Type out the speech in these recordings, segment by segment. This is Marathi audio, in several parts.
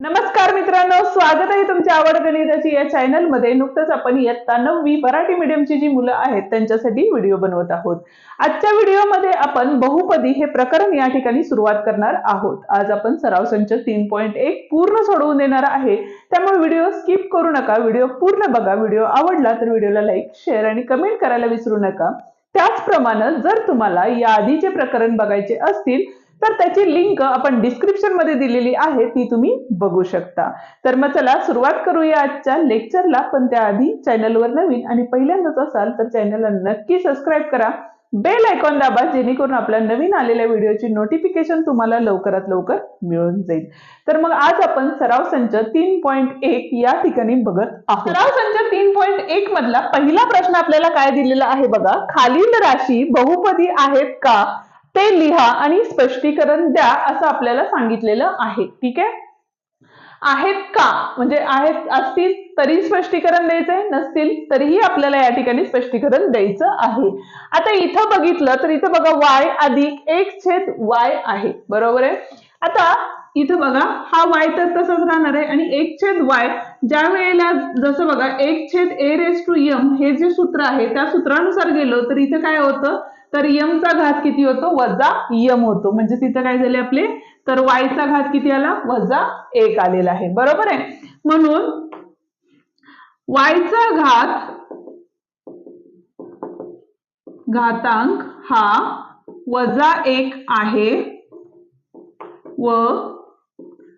नमस्कार मित्रांनो स्वागत आहे तुमच्या आवड गणिताची या चॅनलमध्ये नुकतंच आपण इयत्ता नववी मराठी मीडियमची जी मुलं आहेत त्यांच्यासाठी व्हिडिओ बनवत आहोत. आजच्या व्हिडिओमध्ये आपण बहुपदी हे प्रकरण या ठिकाणी सुरुवात करणार आहोत. आज आपण सराव संच तीन पॉईंट एक पूर्ण सोडवून देणार आहे. त्यामुळे व्हिडिओ स्किप करू नका व्हिडिओ पूर्ण बघा. व्हिडिओ आवडला तर व्हिडिओला लाईक शेअर आणि कमेंट करायला विसरू नका. त्याचप्रमाणे जर तुम्हाला या आधीचे प्रकरण बघायचे असतील तर त्याची लिंक आपण डिस्क्रिप्शनमध्ये दिलेली आहे ती तुम्ही बघू शकता. तर मग चला सुरुवात करूया आजच्या लेक्चरला पण त्याआधी चॅनलवर नवीन आणि पहिल्यांदाच असाल तर चॅनलला नक्की सबस्क्राईब करा. बेल आयकॉन दाबा जेणेकरून आपल्या नवीन आलेल्या व्हिडिओची नोटिफिकेशन तुम्हाला लवकरात लवकर मिळून जाईल. तर मग आज आपण सराव संच तीन पॉईंट एक या ठिकाणी बघत आहोत. सराव संच तीन पॉईंट एक मधला पहिला प्रश्न आपल्याला काय दिलेला आहे बघा? खालील राशी बहुपदी आहेत का? ते लिहा आणि स्पष्टीकरण द्या असं आपल्याला सांगितलेलं आहे. ठीक आहे? आहेत का? म्हणजे आहेत असतील तरी स्पष्टीकरण द्यायचंय नसतील तरीही आपल्याला या ठिकाणी स्पष्टीकरण द्यायचं आहे. आता इथं बघितलं तर इथं बघा वाय अधिक एक छेद वाय आहे. बरोबर आहे? आता इथं बघा हा वाय तर तसंच राहणार आहे आणि एक छेद वाय ज्या वेळेला जसं बघा एक छेद ए रेस टू यम हे जे सूत्र आहे त्या सूत्रानुसार गेलो तर इथं काय होतं? तर यमचा घात किती होतो? वजा यम होतो. म्हणजे तिथं काय झाले आपले? तर वायचा घात किती आला? वजा एक आलेला आहे. बरोबर आहे? म्हणून वायचा घात घातांक हा वजा एक आहे व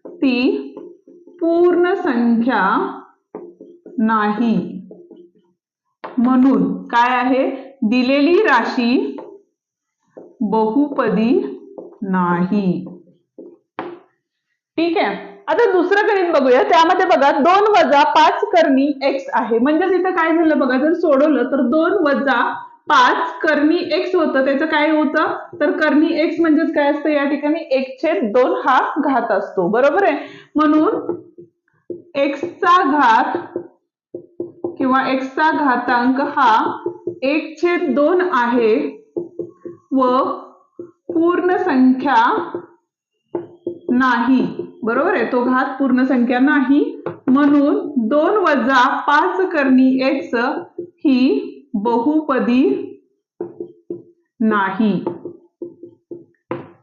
ती पूर्ण संख्या नाही. म्हणून काय आहे? दिलेली राशी बहुपदी नाही. ठीक आहे. आता दुसरं गणित बघूया. त्यामध्ये बघा दोन वजा पाच करणी एक्स आहे. म्हणजेच इथं काय झालं बघा जर सोडवलं तर दोन वजा पाच करणी एक्स होतं. त्याचं काय होतं? तर करणी एक्स म्हणजेच काय असतं? या ठिकाणी एक छेद दोन हा घात असतो. बरोबर आहे? म्हणून एक्सचा घात किंवा एक्सचा घातांक हा एक छेद दोन आहे. व पूर्ण संख्या नाही. बरोबर आहे? तो घात पूर्ण संख्या नाही. म्हणून दोन वजा पाच करणी एक्स ही बहुपदी नाही.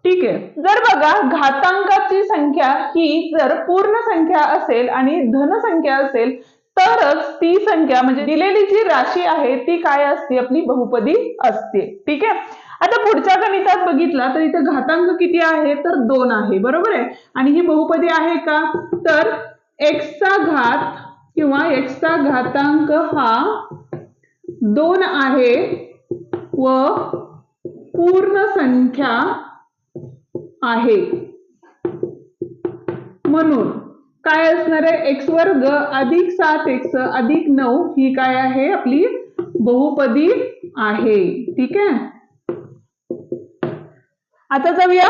ठीक आहे? जर बघा घातांकाची संख्या ही जर पूर्ण संख्या असेल आणि धन संख्या असेल तरच ती संख्या म्हणजे दिलेली जी राशी आहे ती काय असते? आपली बहुपदी असते. ठीक आहे? आता पुढच्या गणितात बघितला तर इथे घातांक किती आहे? तर दोन आहे. बरोबर आहे? आणि ही बहुपदी आहे का? तर एक्सचा घात किंवा एक्सचा घातांक हा दोन आहे व पूर्ण संख्या आहे. म्हणून काय असणार आहे? एक्स वर्ग अधिक सात एक्स अधिक नऊ ही काय आहे? आपली बहुपदी आहे. ठीक आहे? आता जाऊया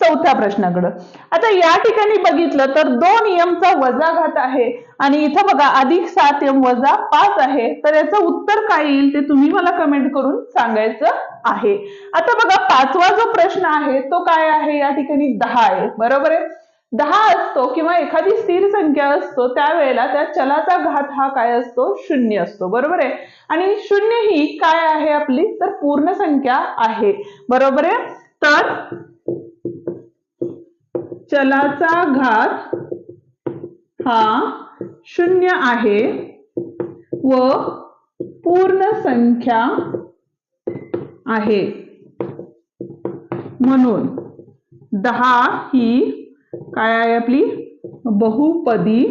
चौथ्या प्रश्नाकडं. आता या ठिकाणी बघितलं तर दोन यमचा वजा घात आहे. आणि इथं बघा अधिक सात यम वजा पाच आहे. तर याचं उत्तर काय येईल ते तुम्ही मला कमेंट करून सांगायचं आहे. आता बघा पाचवा जो प्रश्न आहे तो काय आहे? या ठिकाणी दहा आहे. बरोबर आहे? दहा असतो किंवा एखादी स्थिर संख्या असतो त्यावेळेला त्या चलाचा घात हा काय असतो? शून्य असतो. बरोबर आहे? आणि शून्य ही काय आहे आपली? तर पूर्ण संख्या आहे. बरोबर आहे? तर चलाचा घात हा शून्य आहे व पूर्ण संख्या आहे. म्हणून दहा ही काय आहे आपली? बहुपदी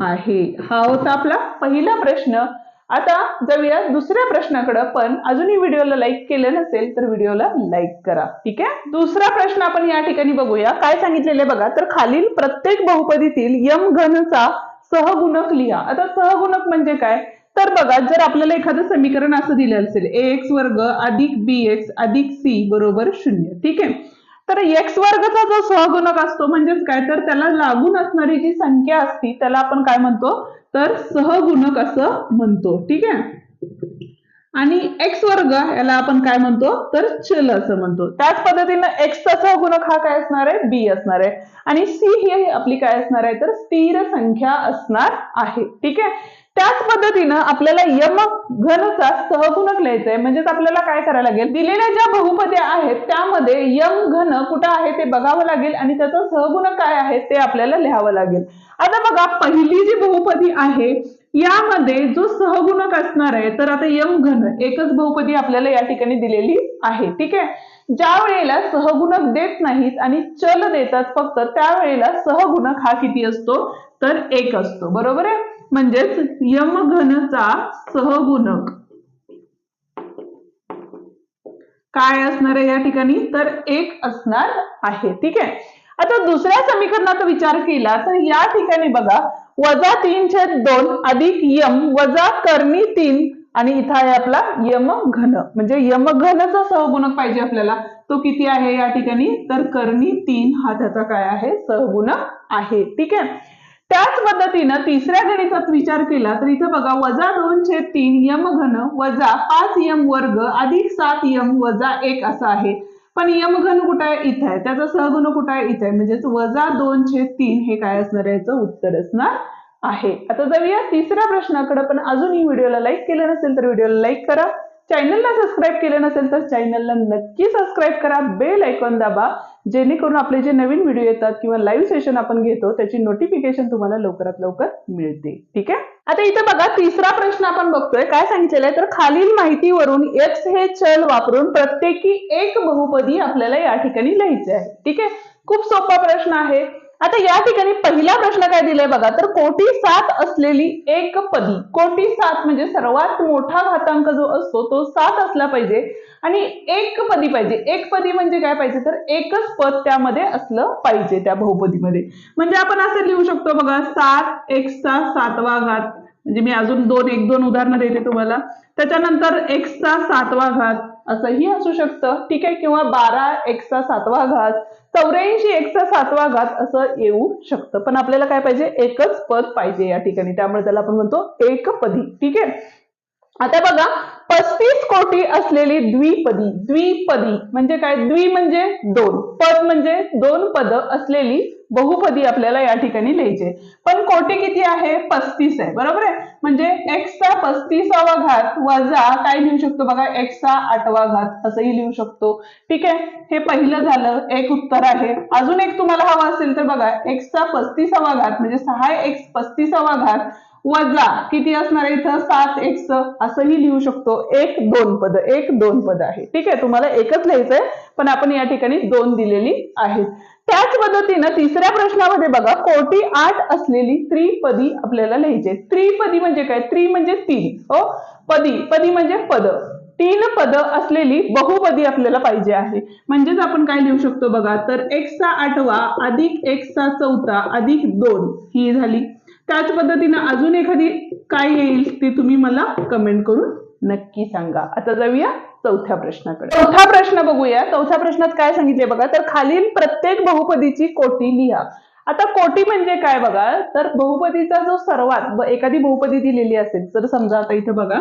आहे. हा होता आपला पहिला प्रश्न. आता जाऊया दुसऱ्या प्रश्नाकडे. पण अजूनही व्हिडिओला लाईक केलं नसेल तर व्हिडिओला लाईक करा. ठीक आहे? दुसरा प्रश्न आपण या ठिकाणी बघूया. काय सांगितलेले बघा? तर खालील प्रत्येक बहुपदीतील यम घनचा सहगुणक लिहा. आता सहगुणक म्हणजे काय? तर बघा जर आपल्याला एखादं समीकरण असं दिलं असेल ए एक्स वर्ग अधिक बी एक्स अधिक सी बरोबर शून्य. ठीक आहे? तर एक्स वर्गचा जो सहगुणक असतो म्हणजेच काय? तर त्याला लागून असणारी जी संख्या असती त्याला आपण काय म्हणतो? तर सहगुणक असं म्हणतो. ठीक आहे? आणि एक्स वर्ग याला आपण काय म्हणतो? तर चल असं म्हणतो. त्याच पद्धतीनं एक्सचा सहगुणक हा काय असणार आहे? बी असणार आहे. आणि सी ही आपली काय असणार आहे? तर स्थिर संख्या असणार आहे. ठीक आहे? त्याच पद्धतीनं आपल्याला यम घनचा सहगुणक लिहायचा आहे म्हणजेच आपल्याला काय करायला लागेल? दिलेल्या ज्या बहुपद्या आहेत त्यामध्ये यम घन कुठं आहे ते बघावं लागेल आणि त्याचं सहगुणक काय आहे ते आपल्याला लिहावं लागेल. आता बघा पहिली जी बहुपदी आहे यामध्ये जो सहगुणक असणार आहे तर आता यम घन एकच बहुपदी आपल्याला या ठिकाणी दिलेली आहे. ठीक आहे? ज्या वेळेला सहगुणक देत नाहीत आणि चल देतात फक्त त्यावेळेला सहगुणक हा किती असतो? तर एक असतो. बरोबर आहे? म्हणजेच यमघनचा सहगुणक. काय असणार आहे या ठिकाणी? तर एक असणार आहे. ठीक आहे? आता दुसऱ्या समीकरणाचा विचार केला तर या ठिकाणी बघा वजा तीन छेद दोन अधिक यम वजा कर्णी तीन आणि इथं आहे आपला यम घन म्हणजे यमघनचा सहगुणक पाहिजे आपल्याला. तो किती आहे या ठिकाणी? तर कर्णी तीन हा त्याचा काय आहे? सहगुणक आहे. ठीक आहे? त्याच पद्धतीनं तिसऱ्या गणितात विचार केला तर इथं बघा वजा दोन छेद तीन यम घन वजा पाच यम वर्ग अधिक सात यम वजा एक असा आहे. पण यम घन कुठं आहे? इथं आहे. त्याचा सहगुण कुठं आहे? इथं आहे. म्हणजेच वजा दोन छेद तीन हे काय असणार आहे? याचं उत्तर असणार आहे. आता जाऊया तिसऱ्या प्रश्नाकडे पण अजूनही व्हिडिओला लाईक केलं नसेल तर व्हिडिओला लाईक करा. चॅनलला सबस्क्राईब केलं नसेल तर चॅनलला नक्की सबस्क्राईब करा. बेल ऐकून दाबा. जेणेकरून आपले जे नवीन व्हिडिओ येतात किंवा लाईव्ह सेशन आपण घेतो त्याची नोटिफिकेशन तुम्हाला लवकरात लवकर मिळते. ठीक आहे? आता इथे बघा तिसरा प्रश्न आपण बघतोय. काय सांगितलेलं आहे? तर खालील माहितीवरून एक्स हे चल वापरून प्रत्येकी एक बहुपदी आपल्याला या ठिकाणी लिहायचे आहे. ठीक आहे? खूप सोपा प्रश्न आहे. आता या ठिकाणी पहिला प्रश्न काय दिलाय बघा तर कोटी सात असलेली एक पदी कोटी सात म्हणजे सर्वात मोठा घातांक जो असतो तो सात असला पाहिजे आणि एक पदी पाहिजे. एक पदी म्हणजे काय पाहिजे? तर एकच पद त्यामध्ये असलं पाहिजे त्या बहुपदीमध्ये. म्हणजे आपण असं लिहू शकतो बघा सात एक्सचा सातवा घात म्हणजे मी अजून दोन एक दोन उदाहरणं देते तुम्हाला. त्याच्यानंतर एक्सचा सातवा घात असंही असू शकतं. ठीक आहे किंवा बारा एक्सचा सातवा घात चौऱ्याऐंशी एकचा सातवा घात असं येऊ शकतं. पण आपल्याला काय पाहिजे? एकच पद पाहिजे या ठिकाणी. त्यामुळे त्याला आपण म्हणतो एकपदी. ठीक? आहे आता बघा पस्तीस कोटी असलेली द्विपदी द्विपदी म्हणजे काय? द्वि म्हणजे दोन. पद म्हणजे दोन पद असलेली बहुपदी आपल्याला या ठिकाणी लिहायचे पण कोटी किती आहे? पस्तीस आहे. बरोबर आहे? म्हणजे एक्सचा पस्तीसावा घात वजा काय लिहू शकतो बघा? एक्सचा आठवा घात असंही लिहू शकतो. ठीक आहे? हे पहिलं झालं. एक उत्तर आहे. अजून एक तुम्हाला हवं असेल तर बघा. एक्सचा पस्तीसावा घात म्हणजे सहा एक्स पस्तीसावा घात वजा किती असणार आहे इथं? सात एक्स असंही लिहू शकतो. एक दोन पद. एक दोन पद आहे ठीक आहे? तुम्हाला एकच लिहायचंय पण आपण या ठिकाणी दोन दिलेली आहेत. त्याच पद्धतीनं तिसऱ्या प्रश्नामध्ये बघा कोटी आठ असलेली त्रिपदी आपल्याला लिहायचे त्रिपदी म्हणजे काय? त्रि म्हणजे तीन. हो? पदी. पदी म्हणजे पद. तीन पद असलेली बहुपदी आपल्याला पाहिजे आहे. म्हणजेच आपण काय लिहू शकतो बघा? तर एक्सचा आठवा अधिक एक्सचा चौथा अधिक दोन. ही झाली. त्याच पद्धतीनं अजून एखादी काय येईल ते तुम्ही मला कमेंट करून नक्की सांगा. आता जाऊया चौथ्या प्रश्नाकडे. चौथा प्रश्न बघूया. चौथ्या प्रश्नात काय सांगितले बघा? तर खालील प्रत्येक बहुपदीची कोटी लिहा. आता कोटी म्हणजे काय बघा? तर बहुपदीचा जो सर्वात एखादी बहुपदी दिलेली असेल तर समजा आता इथे बघा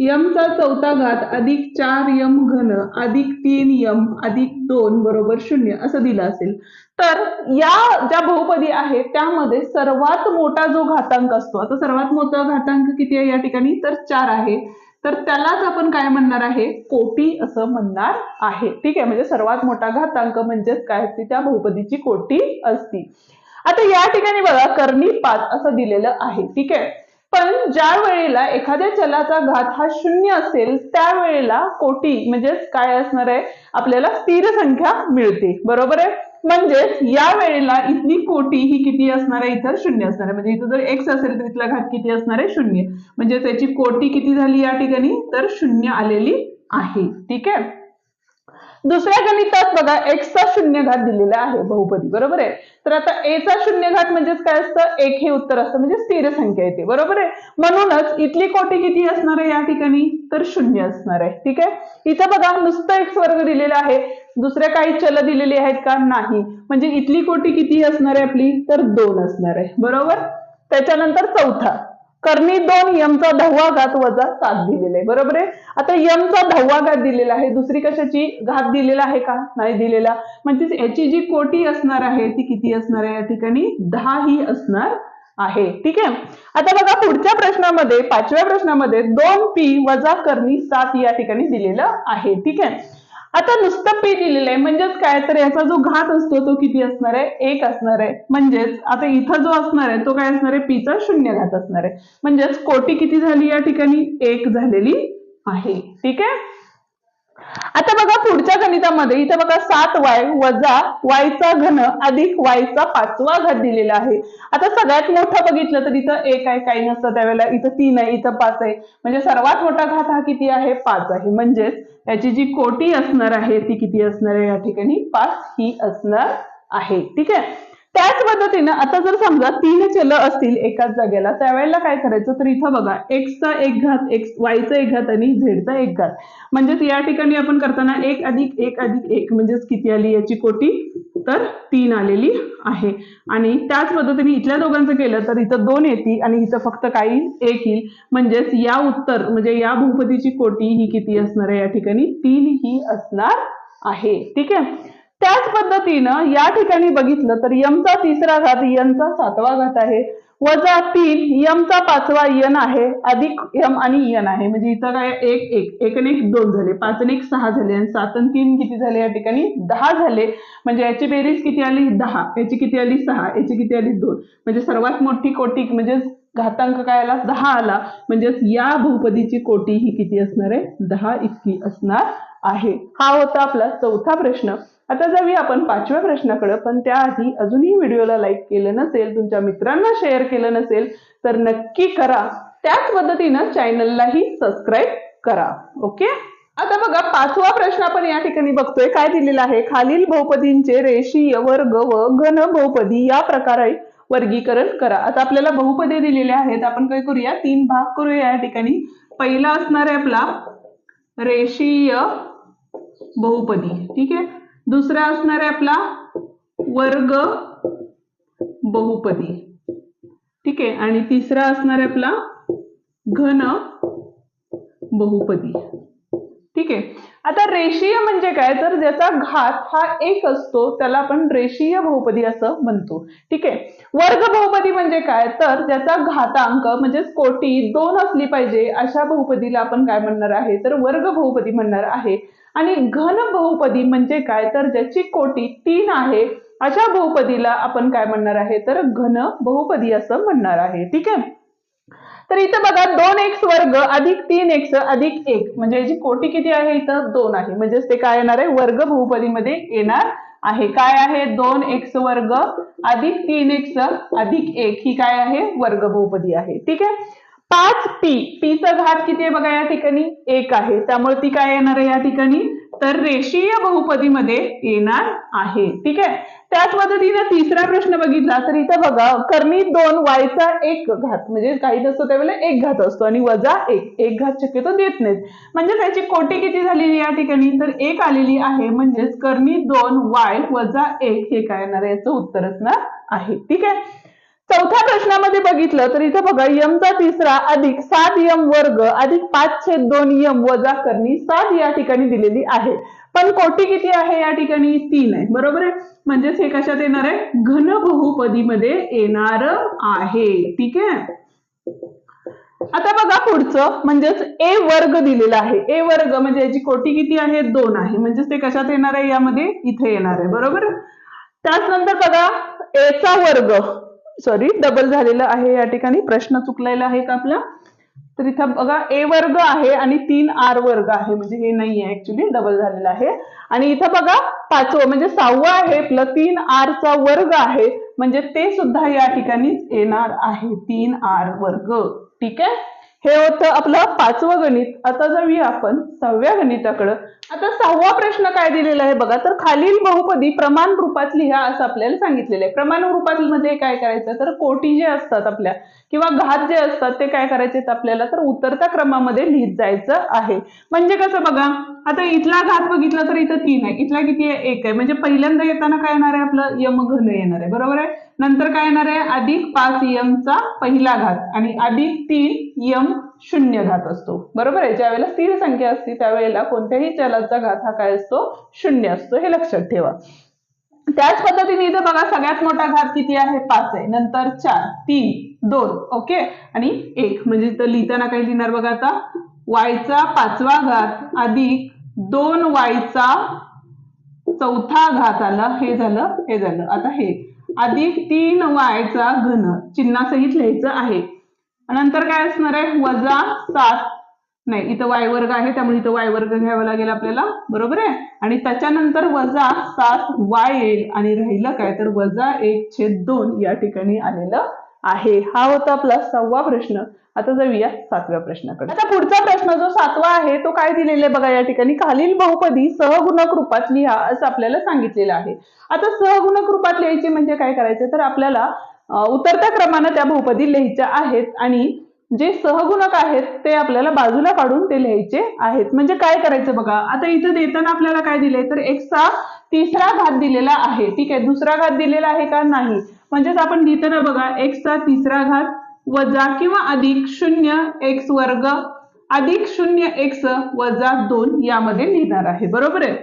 यमचा चौथा घात अधिक चार यम घन अधिक तीन यम अधिक दोन बरोबर शून्य असं दिलं असेल. तर या ज्या बहुपदी आहेत त्यामध्ये सर्वात मोठा जो घातांक असतो आता सर्वात मोठा घातांक किती आहे या ठिकाणी? तर चार आहे. तर त्यालाच आपण काय म्हणणार आहे? कोटी असं म्हणणार आहे. ठीक आहे? म्हणजे सर्वात मोठा घातांक म्हणजेच काय असते? त्या बहुपदीची कोटी असती. आता या ठिकाणी बघा कर्णी पाच असं दिलेलं आहे. ठीक आहे? पण ज्या वेळेला एखाद्या चलाचा घात हा शून्य असेल त्यावेळेला कोटी म्हणजेच काय असणार आहे? आपल्याला स्थिर संख्या मिळते. बरोबर आहे? म्हणजेच या वेळेला इथली कोटी ही किती असणार आहे? इथं शून्य असणार आहे. म्हणजे इथं जर एक्स असेल तर इथला घात किती असणार आहे? शून्य. म्हणजे त्याची कोटी किती झाली या ठिकाणी? तर शून्य आलेली आहे. ठीक आहे? दुसऱ्या गणितात बघा एक्सचा शून्य घात दिलेला आहे बहुपदी बरोबर आहे? तर आता एचा शून्य घात म्हणजेच काय असतं? एक हे उत्तर असतं म्हणजे स्थिर संख्या येते बरोबर आहे? म्हणूनच इथली कोटी किती असणार आहे या ठिकाणी? तर शून्य असणार आहे ठीक आहे? इथं बघा नुसतं एक्स वर्ग दिलेला आहे दुसऱ्या काही चल दिलेली आहेत का? नाही. म्हणजे इथली कोटी किती असणार आहे आपली? तर दोन असणार आहे बरोबर? त्याच्यानंतर चौथा. कर्णी दोन यमचा दहावा घात वजा सात दिलेला आहे बरोबर आहे? आता यमचा दहावा घात दिलेला आहे दुसरी कशाची घात दिलेला आहे का? नाही दिलेला. म्हणजे याची जी कोटी असणार आहे ती किती असणार आहे? या ठिकाणी दहा ही असणार आहे. ठीक आहे? आता बघा पुढच्या प्रश्नामध्ये पाचव्या प्रश्नामध्ये दोन पी वजा करणी सात या ठिकाणी दिलेलं आहे. ठीक आहे? आता नुसतं पी दिलेलं आहे. म्हणजेच काय तर याचा जो घात असतो तो किती असणार आहे? एक असणार आहे. म्हणजेच आता इथं जो असणार आहे तो काय असणार आहे? पीचा शून्य घात असणार आहे. म्हणजेच कोटी किती झाली या ठिकाणी? एक झालेली आहे. ठीक आहे? आता बघा पुढच्या गणितामध्ये इथे बघा सात वाय वजा वायचा घन अधिक वायचा पाचवा घात दिलेला आहे. आता सगळ्यात मोठं बघितलं तर इथं एक आहे काही नसतं त्यावेळेला. इथं तीन आहे इथं पाच आहे. म्हणजे सर्वात मोठा घात हा किती आहे? पाच आहे. म्हणजेच याची जी कोटी असणार आहे ती किती असणार आहे? या ठिकाणी पाच ही असणार आहे. ठीक आहे? त्याच पद्धतीनं आता जर समजा तीन चल असतील एकाच जागेला त्यावेळेला काय करायचं? तर इथं बघा एक्सचा एक घात एक्स वायचा एक घात आणि झेडचा एक घात. म्हणजेच या ठिकाणी आपण करताना एक अधिक एक अधिक एक म्हणजेच किती आली याची कोटी? तर तीन आलेली आहे. आणि त्याच पद्धतीने इथल्या दोघांचं केलं तर इथं दोन येतील आणि इथं फक्त काही एक येईल. म्हणजेच या उत्तर म्हणजे या भूपतीची कोटी ही किती असणार आहे? या ठिकाणी तीन ही असणार आहे. ठीक आहे? त्याच पद्धतीनं या ठिकाणी बघितलं तर यमचा तिसरा घात यनचा सातवा घात आहे. वजा तीन यमचा पाचवा यन आहे अधिक यम आणि यन आहे. म्हणजे इथं काय एक एक एक आणि एक दोन झाले. पाच आणि एक सहा झाले. आणि सात आणि तीन किती झाले? या ठिकाणी दहा झाले. म्हणजे याची बेरीज किती आली? दहा. याची किती आली? सहा. याची किती आली? दोन. म्हणजे सर्वात मोठी कोटी म्हणजे घातांक काय आला? दहा आला. म्हणजेच या बहुपदीची कोटी ही किती असणार आहे? दहा इतकी असणार आहे. हा होता आपला चौथा प्रश्न. आता जाऊया आपण पाचव्या प्रश्नाकडे. पण त्याआधी अजूनही व्हिडिओला लाईक केलं नसेल तुमच्या मित्रांना शेअर केलं नसेल तर नक्की करा. त्याच पद्धतीनं चॅनललाही सबस्क्राईब करा. ओके? आता बघा पाचवा प्रश्न आपण या ठिकाणी बघतोय. काय दिलेला आहे? खालील बहुपदींचे रेषीय वर्ग व घन बहुपदी या प्रकारे वर्गीकरण करा. आता आपल्याला बहुपदी दिलेले आहेत. आपण काय करूया? तीन भाग करूया या ठिकाणी. पहिला असणार आहे आपला रेषीय बहुपदी. ठीक आहे? दुसरा असणार आहे आपला वर्ग बहुपदी. ठीक आहे? आणि तिसरा असणार आहे आपला घन बहुपदी. ठीक आहे? आता रेषीय म्हणजे काय? तर ज्याचा घात हा एक असतो त्याला आपण रेषीय बहुपदी असं म्हणतो. ठीक आहे? वर्ग बहुपदी म्हणजे काय? तर ज्याचा घातांक म्हणजे कोटी दोन असली पाहिजे अशा बहुपदीला आपण काय म्हणणार आहे? तर वर्ग बहुपदी म्हणणार आहे. आणि घन बहुपदी म्हणजे काय? तर ज्याची कोटी तीन आहे अशा बहुपदीला आपण काय म्हणणार आहे? तर घन बहुपदी असं म्हणणार आहे. ठीक आहे? तर इथं बघा दोन एक्स वर्ग अधिक तीन एक्स अधिक एक. म्हणजे याची कोटी किती आहे इथं? दोन आहे. म्हणजेच ते काय येणार आहे? वर्ग बहुपदीमध्ये येणार आहे. काय आहे? दोन एक्स वर्ग अधिक तीन एक्स अधिक एक. ही काय आहे? वर्ग बहुपदी आहे. ठीक आहे? पाच पी पीचा घात किती आहे बघा या ठिकाणी? एक आहे. त्यामुळे ती काय येणार आहे या ठिकाणी? तर रेषीय बहुपदीमध्ये येणार आहे. ठीक आहे? त्याच पद्धतीने तिसरा प्रश्न बघितला तर इथं बघा कर्मी दोन वायचा एक घात म्हणजे काही नसतो त्यावेळेला एक घात असतो आणि वजा एक एक घात शक्यतो देत नाहीत. म्हणजे त्याची कोटी किती झालेली या ठिकाणी? तर एक आलेली आहे म्हणजेच कर्मी दोन वाय वजा एक हे काय येणार याचं उत्तर असणार आहे. ठीक आहे? चौथ्या प्रश्नामध्ये बघितलं तर इथं बघा यमचा तिसरा अधिक सात यम वर्ग अधिक पाच छेद दोन यम वजा करणी सात या ठिकाणी दिलेली आहे. पण कोटी किती आहे या ठिकाणी? तीन आहे. बरोबर आहे? म्हणजेच हे कशात येणार आहे? घन बहुपदीमध्ये येणार आहे. ठीक आहे? आता बघा पुढचं. म्हणजेच ए वर्ग दिलेला आहे. ए वर्ग म्हणजे याची कोटी किती आहे? दोन आहे. म्हणजेच ते कशात येणार आहे? यामध्ये इथे येणार आहे. बरोबर? त्याच नंतर बघा एचा वर्ग. सॉरी डबल झालेलं आहे या ठिकाणी. प्रश्न चुकलेला आहे का आपला? तर इथं बघा ए वर्ग आहे आणि तीन आर वर्ग आहे. म्हणजे हे नाही आहे ऍक्च्युली डबल झालेलं आहे. आणि इथं बघा पाचवं म्हणजे सहावं आहे प्लस तीन आर चा वर्ग आहे. म्हणजे ते सुद्धा या ठिकाणी येणार आहे तीन आर वर्ग. ठीक आहे? हे होतं आपलं पाचवं गणित. आता जाऊया आपण सहाव्या गणिताकडं. आता सहावा प्रश्न काय दिलेला आहे बघा. तर खालील बहुपदी प्रमाण रूपात लिहा असं आपल्याला सांगितलेलं आहे. प्रमाण रूपात मध्ये काय करायचं? तर कोटी जे असतात आपल्या किंवा घात जे असतात ते काय करायचे आपल्याला? तर उतरत्या क्रमामध्ये लिहित जायचं आहे. म्हणजे कसं बघा आता इथला घात बघितला तर इथं तीन आहे. इथला किती आहे? एक आहे. म्हणजे पहिल्यांदा येताना काय येणार आहे आपलं? यम घन येणार आहे. बरोबर आहे? नंतर काय येणार आहे? अधिक पाच यमचा पहिला घात. आणि अधिक तीन यम शून्य घात असतो. बरोबर आहे? ज्यावेळेला स्थिर संख्या असते त्यावेळेला कोणत्याही चलाचा घात हा काय असतो? शून्य असतो. हे लक्षात ठेवा. त्याच पद्धतीने इथं बघा सगळ्यात मोठा घात किती आहे? पाच आहे. नंतर चार तीन दोन ओके? आणि एक. म्हणजे इथं लिहिताना काय लिहिणार बघा आता. वायचा पाचवा घात अधिक दोन वायचा चौथा घात आला. हे झालं हे झालं. आता हे. अधिक तीन वायचा घन. चिन्हासहित लिहायचं आहे. नंतर काय असणार आहे? वजा सात. नाही इथं वाय वर्ग आहे त्यामुळे इथं वाय वर्ग घ्यावा लागेल आपल्याला. बरोबर आहे? आणि त्याच्यानंतर वजा सात वाय येईल आणि राहिलं काय? तर वजा एक छेद दोन या ठिकाणी आलेलं आहे. हा होता आपला सहावा प्रश्न. आता जाऊया सातव्या प्रश्नाकडे. आता पुढचा प्रश्न जो सातवा आहे तो काय दिलेला आहे बघा या ठिकाणी? खालील बहुपदी सहगुणक रूपात लिहा असं आपल्याला सांगितलेलं आहे. आता सहगुणक रूपात लिहायचे म्हणजे काय करायचं? तर आपल्याला उतरत्या क्रमानं त्या बहुपदी लिहायच्या आहेत आणि जे सहगुणक आहेत ते आपल्याला बाजूला काढून ते लिहायचे आहेत. म्हणजे काय करायचं बघा? आता इथं देताना आपल्याला काय दिलंय? तर एक्सचा तिसरा घात दिलेला आहे. ठीक आहे? दुसरा घात दिलेला आहे का? नाही. म्हणजेच आपण लिहिताना बघा एक्सचा तिसरा घात वजा किंवा अधिक शून्य एक्स वर्ग अधिक शून्य एक्स वजा दोन यामध्ये लिहिणार आहे. बरोबर आहे?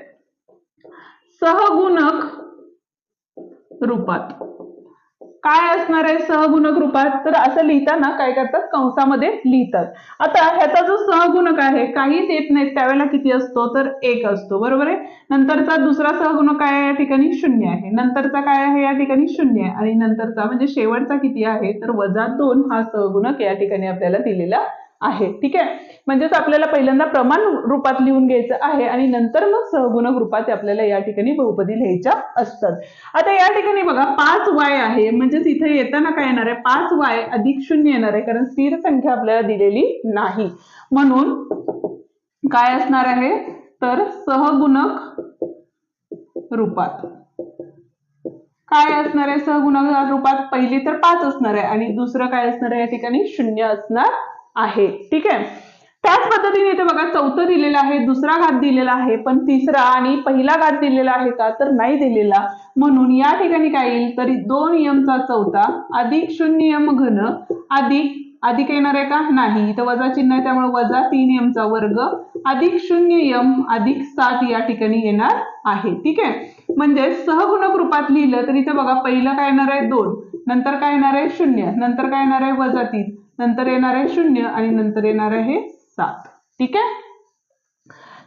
सहगुणक रूपात. काय असणार आहे सहगुणक रूपात? तर असं लिहिताना काय करतात? कंसामध्ये लिहितात. आता ह्याचा जो सहगुणक आहे काहीच येत नाही त्यावेळेला किती असतो? तर एक असतो. बरोबर आहे? नंतरचा दुसरा सहगुणक काय आहे? या ठिकाणी शून्य आहे. नंतरचा काय आहे? या ठिकाणी शून्य आहे. आणि नंतरचा म्हणजे शेवटचा किती आहे? तर वजा दोन हा सहगुणक या ठिकाणी आपल्याला दिलेला आहे. ठीक आहे? म्हणजेच आपल्याला पहिल्यांदा प्रमाण रूपात लिहून घ्यायचं आहे आणि नंतर मग सहगुणक रूपात आपल्याला या ठिकाणी बहुपदी लिहायच्या असतात. आता या ठिकाणी बघा पाच वाय आहे. म्हणजेच इथे येताना काय येणार आहे? पाच वाय अधिक शून्य येणार आहे कारण स्थिर संख्या आपल्याला दिलेली नाही. म्हणून काय असणार आहे? तर सहगुणक रूपात. काय असणार आहे? सहगुणक रूपात पहिली तर पाच असणार आहे आणि दुसरं काय असणार आहे? या ठिकाणी शून्य असणार आहे. ठीक आहे? त्याच पद्धतीने इथे बघा चौथं दिलेलं आहे दुसरा घात दिलेला आहे पण तिसरा आणि पहिला घात दिलेला आहे का? तर नाही दिलेला. म्हणून या ठिकाणी काय येईल? तरी दोन यमचा चौथा अधिक शून्य यम घन अधिक अधिक येणार आहे का? नाही. इथं वजा चिन्ह आहे त्यामुळे वजा तीन यमचा वर्ग अधिक शून्य यम अधिक सात या ठिकाणी येणार आहे. ठीक आहे? म्हणजे सहगुणक रूपात लिहिलं तर इथं बघा पहिलं काय येणार आहे? दोन. नंतर काय येणार आहे? शून्य. नंतर काय येणार आहे? वजा तीन. नंतर येणार आहे शून्य आणि नंतर येणार आहे सात. ठीक आहे?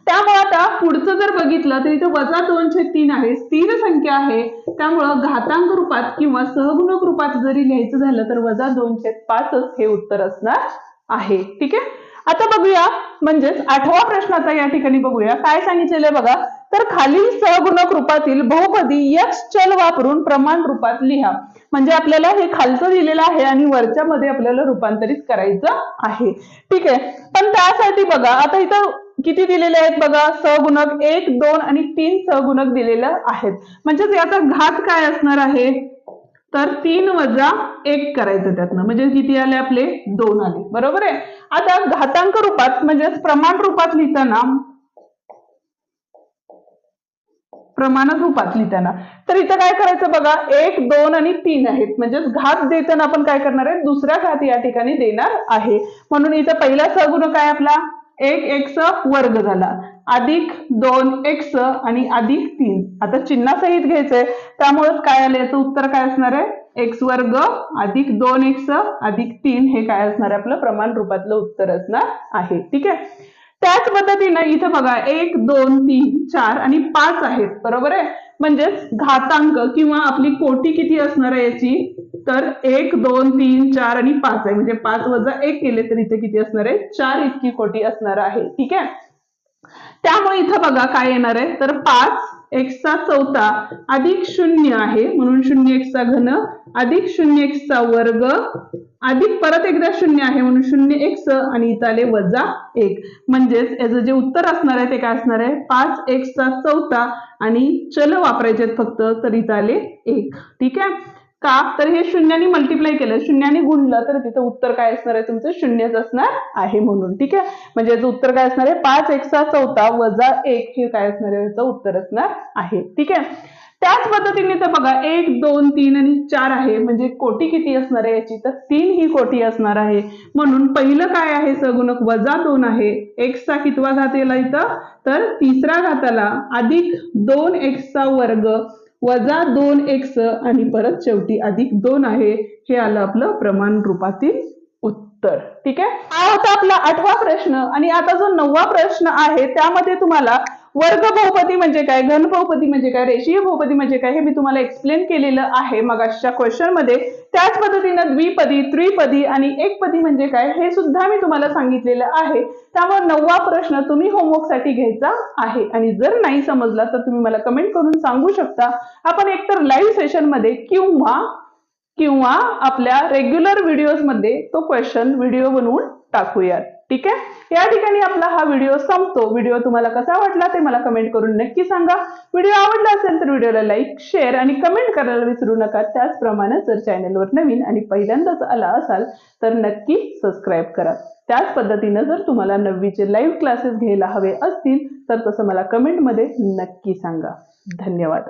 त्यामुळे आता पुढचं जर बघितलं तर इथं वजा दोनशे तीन आहे स्थिर संख्या आहे. त्यामुळं घातांक रूपात किंवा सहगुणक रूपात जरी लिहायचं झालं तर वजा दोनशे पाचच हे उत्तर असणार आहे. ठीक आहे? आता बघूया म्हणजेच आठवा प्रश्न आता या ठिकाणी बघूया. काय सांगितलेलं आहे बघा? तर खालील सहगुणक रूपातील बहुपदी यक्ष चल वापरून प्रमाण रूपात लिहा. म्हणजे आपल्याला हे खालचं दिलेलं आहे आणि वरच्या मध्ये आपल्याला रूपांतरित करायचं आहे. ठीक आहे. पण त्यासाठी बघा आता इथं किती दिलेले आहेत बघा? सगुणक एक दोन आणि तीन सगुणक दिलेले आहेत. म्हणजेच याचा घात काय असणार आहे? तर तीन वजा एक करायचं त्यातनं. म्हणजे किती आले आपले? दोन आले. बरोबर आहे? आता घातांक रूपात म्हणजेच प्रमाण रूपात लिहिताना प्रमाणात रूपात त्यांना. तर इथं काय करायचं बघा एक दोन आणि तीन आहेत. म्हणजेच घात देताना आपण काय करणार आहे? दुसऱ्या घात या ठिकाणी देणार आहे. म्हणून इथं पहिला सहगुणक काय आपला? एक एक्स वर्ग झाला. अधिक दोन एक्स आणि अधिक तीन. आता चिन्हासहित घ्यायचंय. त्यामुळेच काय आलं? याचं उत्तर काय असणार आहे? एक्स वर्ग अधिक दोन एक्स अधिक तीन हे काय असणार आहे? आपलं प्रमाण रूपातलं उत्तर असणार आहे. ठीक आहे? त्याच पद्धतीनं इथं बघा एक दोन तीन चार आणि पाच आहेत. बरोबर आहे? म्हणजेच घातांक किंवा आपली कोटी किती असणार आहे याची? तर एक दोन तीन चार आणि पाच आहे. म्हणजे पाच वजा एक केले तर इथे किती असणार आहे? चार इतकी कोटी असणार आहे. ठीक आहे? त्यामुळे इथं बघा काय येणार आहे? तर पाच एक्सचा चौथा अधिक शून्य आहे. म्हणून शून्य एक्सचा घन अधिक शून्य एक्सचा वर्ग अधिक परत एकदा शून्य आहे म्हणून शून्य एक्स आणि इथं आले वजा एक. म्हणजेच याचं जे उत्तर असणार आहे ते काय असणार आहे? पाच एक्सचा चौथा आणि चल वापरायचे आहेत फक्त तर इथं आले एक. ठीक आहे? का? तर हे शून्याने मल्टिप्लाय केलं. शून्याने गुणलं तर तिथं उत्तर काय असणार आहे? तुमचं शून्यच असणार आहे म्हणून. ठीक आहे? म्हणजे याचं उत्तर काय असणार आहे? पाच एकसा चौथा वजा एक हे काय असणार आहे? याचं उत्तर असणार आहे. ठीक आहे? त्याच पद्धतीने तर बघा एक दोन तीन आणि चार आहे. म्हणजे कोटी किती असणार आहे याची? तर तीन ही कोटी असणार आहे. म्हणून पहिलं काय आहे? सगुणक वजा दोन आहे. एक्सचा कितवा घात येला इथं? तर तिसरा घाताला अधिक दोन एक्सचा वर्ग वजा दोन एक्स आणि परत शेवटी अधिक दोन आहे हे आलं आपलं प्रमाण रूपातील उत्तर. ठीक आहे? हा होता आपला आठवा प्रश्न. आणि आता जो नववा प्रश्न आहे त्यामध्ये तुम्हाला वर्ग बहुपदी म्हणजे काय घन बहुपदी म्हणजे काय रेषीय बहुपदी म्हणजे काय हे मी तुम्हाला एक्सप्लेन केलेलं आहे मगाशच्या क्वेश्चनमध्ये. त्याच पद्धतीनं द्विपदी त्रिपदी आणि एकपदी म्हणजे काय हे सुद्धा मी तुम्हाला सांगितलेलं आहे. त्यामुळे नववा प्रश्न तुम्ही होमवर्कसाठी घ्यायचा आहे. आणि जर नाही समजला तर तुम्ही मला कमेंट करून सांगू शकता. आपण एकतर लाईव्ह सेशनमध्ये किंवा किंवा आपल्या रेग्युलर व्हिडिओजमध्ये तो क्वेश्चन व्हिडिओ बनवून टाकूयात. ठीक आहे? या ठिकाणी आपला हा व्हिडिओ संपतो. व्हिडिओ तुम्हाला कसा वाटला ते मला कमेंट करून नक्की सांगा. व्हिडिओ आवडला असेल तर व्हिडिओला लाईक शेअर आणि कमेंट करायला विसरू नका. त्याचप्रमाणे जर चॅनलवर नवीन आणि पहिल्यांदाच आला असाल तर नक्की सबस्क्राईब करा. त्याच पद्धतीनं जर तुम्हाला नववीचे लाईव्ह क्लासेस घ्यायला हवे असतील तर तसं मला कमेंटमध्ये नक्की सांगा. धन्यवाद.